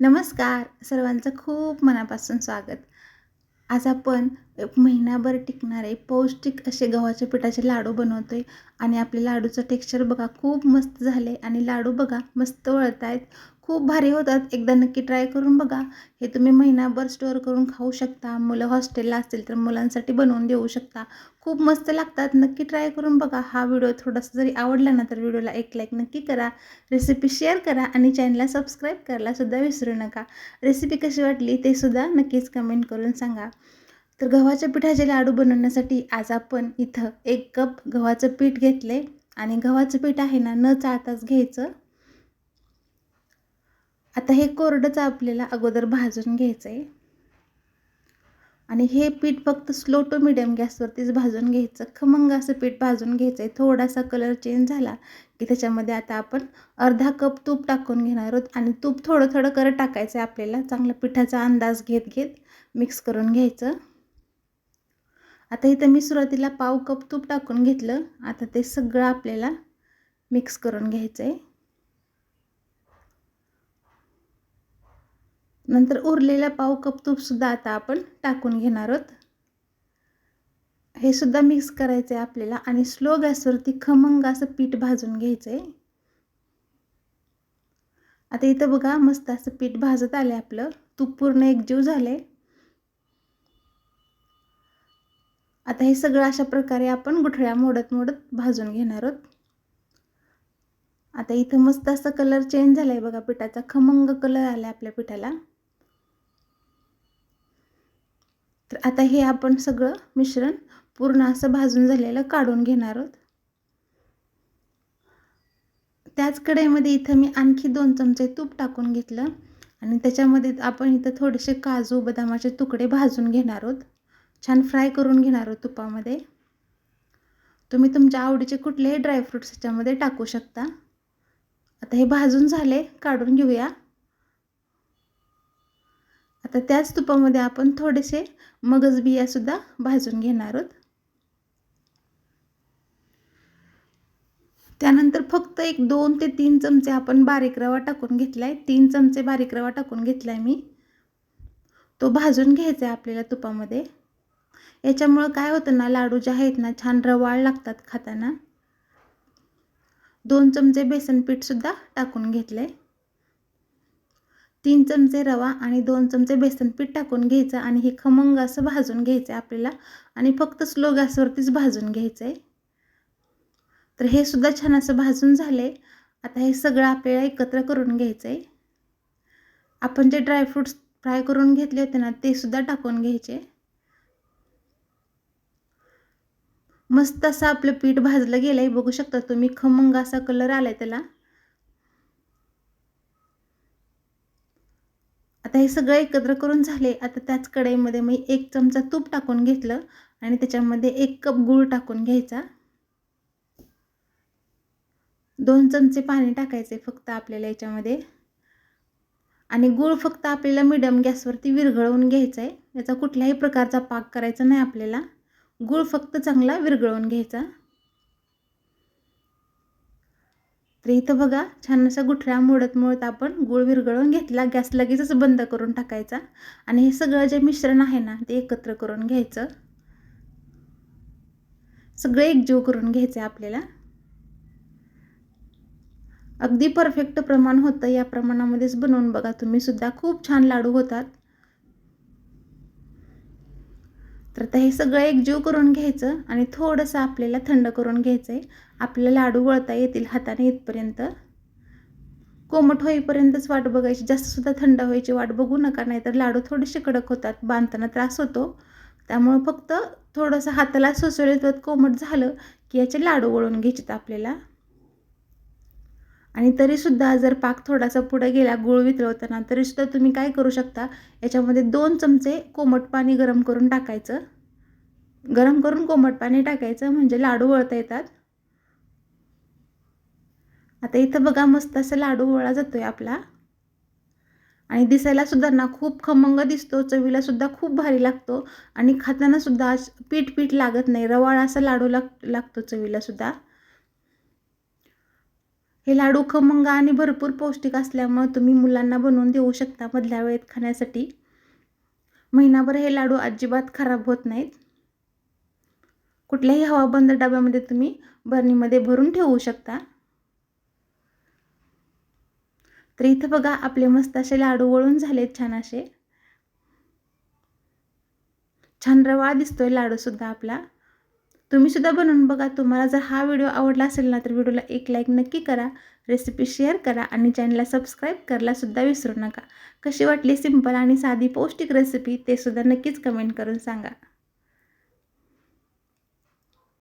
नमस्कार. सर्वांचं खूप मनापासून स्वागत. आज आपण महिनाभर टिकणारे पौष्टिक असे गव्हाच्या पिठाचे लाडू बनवतो आहे आणि आपले लाडूचं टेक्स्चर बघा खूप मस्त झाले आणि लाडू बघा मस्त वळत आहेत खूप भारी होतात. एकदा नक्की ट्राय करून बघा. हे तुम्ही महिनाभर स्टोअर करून खाऊ शकता. मुलं हॉस्टेलला असतील तर मुलांसाठी बनवून देऊ शकता. खूप मस्त लागतात. नक्की ट्राय करून बघा. हा व्हिडिओ थोडासा जरी आवडला ना तर व्हिडिओला एक लाईक नक्की करा. रेसिपी शेअर करा आणि चॅनलला सबस्क्राईब करायलासुद्धा विसरू नका. रेसिपी कशी वाटली ते सुद्धा नक्कीच कमेंट करून सांगा. तर गव्हाच्या पिठाचे लाडू बनवण्यासाठी आज आपण इथं एक कप गव्हाचं पीठ घेतले आणि गव्हाचं पीठ आहे ना न चाळताच घ्यायचं. आता हे कोरडंच आपल्याला अगोदर भाजून घ्यायचं आहे आणि हे पीठ फक्त स्लो टू मिडियम गॅसवरतीच भाजून घ्यायचं. खमंग असं पीठ भाजून घ्यायचं आहे थोडासा कलर चेंज झाला की त्याच्यामध्ये आता आपण अर्धा कप तूप टाकून घेणार आहोत. आणि तूप थोडं थोडं करत टाकायचं आहे आपल्याला. चांगला पिठाचा अंदाज घेत घेत मिक्स करून घ्यायचं. आता इथं मी सुरुवातीला पाव कप तूप टाकून घेतलं. आता ते सगळं आपल्याला मिक्स करून घ्यायचं आहे नंतर उरलेला पाव कप तूपसुद्धा आता आपण टाकून घेणार आहोत. हे सुद्धा मिक्स करायचं आहे आपल्याला आणि स्लो गॅसवरती खमंग असं पीठ भाजून घ्यायचं आहे आता इथं बघा मस्त असं पीठ भाजत आलं आपलं. तूप पूर्ण एकजीव झालं आता हे सगळं अशा प्रकारे आपण गुठळ्या मोडत मोडत भाजून घेणार आहोत. आता इथं मस्त असा कलर चेंज झाला आहे बघा पिठाचा. खमंग कलर आला आहे आपल्या पिठाला. तर आता हे आपण सगळं मिश्रण पूर्ण असं भाजून झालेलं काढून घेणार आहोत. त्याच कढईमध्ये इथं मी आणखी दोन चमचे तूप टाकून घेतलं आणि त्याच्यामध्ये आपण इथं थोडेसे काजू बदामाचे तुकडे भाजून घेणार आहोत. छान फ्राय करून घेणार आहोत तुपामध्ये. तुम्ही तुमच्या आवडीचे कुठलेही ड्रायफ्रूट्स ह्याच्यामध्ये टाकू शकता. आता हे भाजून झाले काढून घेऊया. आता त्याच तुपामध्ये आपण थोडेसे मगज बियासुद्धा भाजून घेणार आहोत. त्यानंतर फक्त एक दोन ते तीन चमचे आपण बारीक रवा टाकून घेतला आहे तीन चमचे बारीक रवा टाकून घेतला आहे मी. तो भाजून घ्यायचा आहे आपल्याला तुपामध्ये. याच्यामुळं काय होतं ना लाडू जे आहेत ना छान रवाळ लागतात खाताना. दोन चमचे बेसन पीठसुद्धा टाकून आहे तीन चमचे रवा आणि दोन चमचे बेसन पीठ टाकून घ्यायचं आणि हे खमंग असं भाजून घ्यायचं आहे आपल्याला. आणि फक्त स्लो गॅसवरतीच भाजून घ्यायचं आहे तर हे सुद्धा छान असं भाजून झाले आता हे सगळं आपल्याला एकत्र करून घ्यायचं आहे आपण जे ड्रायफ्रूट्स फ्राय करून घेतले होते ना ते सुद्धा टाकून घ्यायचे. मस्त असं आपलं पीठ भाजलं गेलं आहे बघू शकता तुम्ही खमंग असा कलर आला आहे त्याला. आता हे सगळं एकत्र करून झाले आता त्याच कढईमध्ये मी एक चमचा तूप टाकून घेतलं आणि त्याच्यामध्ये एक कप गूळ टाकून घ्यायचा. दोन चमचे पाणी टाकायचे फक्त आपल्याला याच्यामध्ये. आणि गूळ फक्त आपल्याला मिडियम गॅसवरती विरघळवून घ्यायचा आहे याचा कुठल्याही प्रकारचा पाक करायचा नाही आपल्याला. गूळ फक्त चांगला विरघळवून घ्यायचा. तर इथं बघा छान असा गुठळ्या मोडत मोडत आपण गूळ विरघळून घेतला. गॅस लगेचच बंद करून टाकायचा. आणि हे सगळं जे मिश्रण आहे ना ते एकत्र करून घ्यायचं. सगळं एकजीव करून घ्यायचं आहे आपल्याला. अगदी परफेक्ट प्रमाण होतं या प्रमाणामध्येच बनवून बघा तुम्ही सुद्धा. खूप छान लाडू होतात. तर आता हे सगळं एकजीव करून घ्यायचं आणि थोडंसं आपल्याला थंड करून घ्यायचं आहे आपल्याला लाडू वळता येतील हाताने इथपर्यंत. कोमट होईपर्यंतच वाट बघायची. जास्तसुद्धा थंड व्हायची वाट बघू नका नाहीतर लाडू थोडेसे कडक होतात बांधताना त्रास होतो. त्यामुळं फक्त थोडंसं हाताला सुसळीत कोमट झालं की याचे लाडू वळून घ्यायचेत आपल्याला. आणि तरीसुद्धा जर पाक थोडासा पुढे गेला गुळ वितळवताना तरीसुद्धा तुम्ही काय करू शकता? याच्यामध्ये दोन चमचे कोमट पाणी गरम करून टाकायचं. गरम करून कोमट पाणी टाकायचं म्हणजे लाडू वळता येतात. आता इथं बघा मस्त असं लाडू वळा जातोय आपला. आणि दिसायला सुद्धा ना खूप खमंग दिसतो चवीला सुद्धा खूप भारी लागतो आणि खाताना सुद्धा पीठ पीठ लागत नाही रवाळ असा लाडू लाग लागतो चवीला सुद्धा. हे लाडू खमंग आणि भरपूर पौष्टिक असल्यामुळं तुम्ही मुलांना बनवून देऊ शकता मधल्या वेळेत खाण्यासाठी. महिनाभर हे लाडू अजिबात खराब होत नाहीत. कुठल्याही हवाबंद डब्यामध्ये तुम्ही बरणीमध्ये भरून ठेवू शकता. तर इथं बघा आपले मस्त असे लाडू वळून झालेत छान असे. छान रवा दिसतोय लाडूसुद्धा आपला. तुम्ही सुद्धा बनवून बघा. तुम्हाला जर हा व्हिडिओ आवडला असेल ना तर व्हिडिओला एक लाईक नक्की करा. रेसिपी शेअर करा आणि चॅनलला सबस्क्राईब करायलासुद्धा विसरू नका. कशी वाटली सिंपल आणि साधी पौष्टिक रेसिपी ते सुद्धा नक्कीच कमेंट करून सांगा.